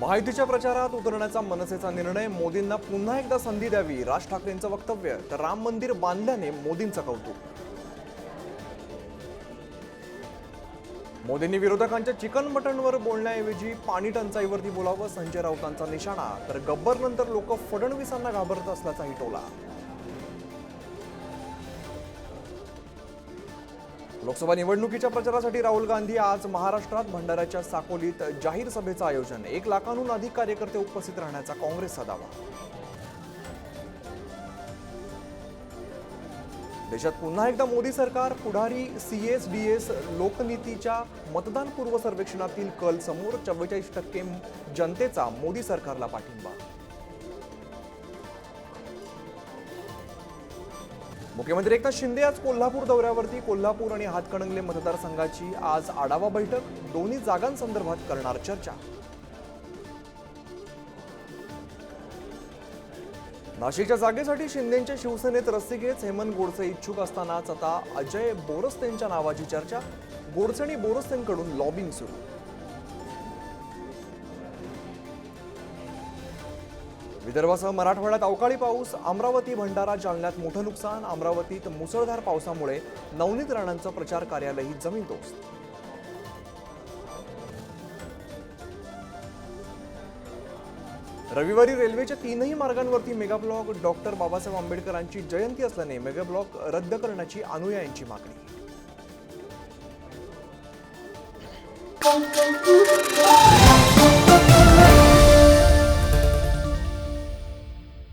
माहितीच्या प्रचारात उतरण्याचा मनसेचा निर्णय मोदींना पुन्हा एकदा संधी द्यावी राज ठाकरेंचं वक्तव्य तर राम मंदिर बांधल्याने मोदींचं कौतुक. मोदींनी विरोधकांच्या चिकन मटणवर बोलण्याऐवजी पाणी टंचाईवरती बोलावं संजय राऊतांचा निशाणा तर गब्बरनंतर लोक फडणवीसांना घाबरत असल्याचाही टोला. लोकसभा निवडणुकीच्या प्रचारासाठी राहुल गांधी आज महाराष्ट्रात भंडाऱ्याच्या साकोलीत जाहीर सभेचं आयोजन. एक लाखांहून अधिक कार्यकर्ते उपस्थित राहण्याचा काँग्रेसचा दावा. देशात पुन्हा एकदा मोदी सरकार पुढारी सीएसडीएस लोकनीतीच्या मतदानपूर्व सर्वेक्षणातील कल समोर चव्वेचाळीस टक्के जनतेचा मोदी सरकारला पाठिंबा मुख्यमंत्री एकनाथ शिंदे आज कोल्हापूर दौऱ्यावरती. कोल्हापूर आणि हातकणंगले मतदारसंघाची आज आढावा बैठक. दोन्ही जागांसंदर्भात करणार चर्चा. नाशिकच्या जागेसाठी शिंदेच्या शिवसेनेत रस्सीखेच हेमंत गोडसे इच्छुक असतानाच आता अजय बोरस्तेंच्या नावाची चर्चा. गोडसे आणि बोरस्तेंकडून लॉबिंग सुरू. विदर्भासह मराठवाड्यात अवकाळी पाऊस अमरावती भंडारा जालन्यात मोठं नुकसान अमरावतीत मुसळधार पावसामुळे नवनीत राणांचं प्रचार कार्यालयही जमीन दोस्त रविवारी रेल्वेच्या तीनही मार्गांवरती मेगाब्लॉक डॉक्टर बाबासाहेब आंबेडकरांची जयंती असल्याने मेगाब्लॉक रद्द करण्याची अनुयायांची मागणी.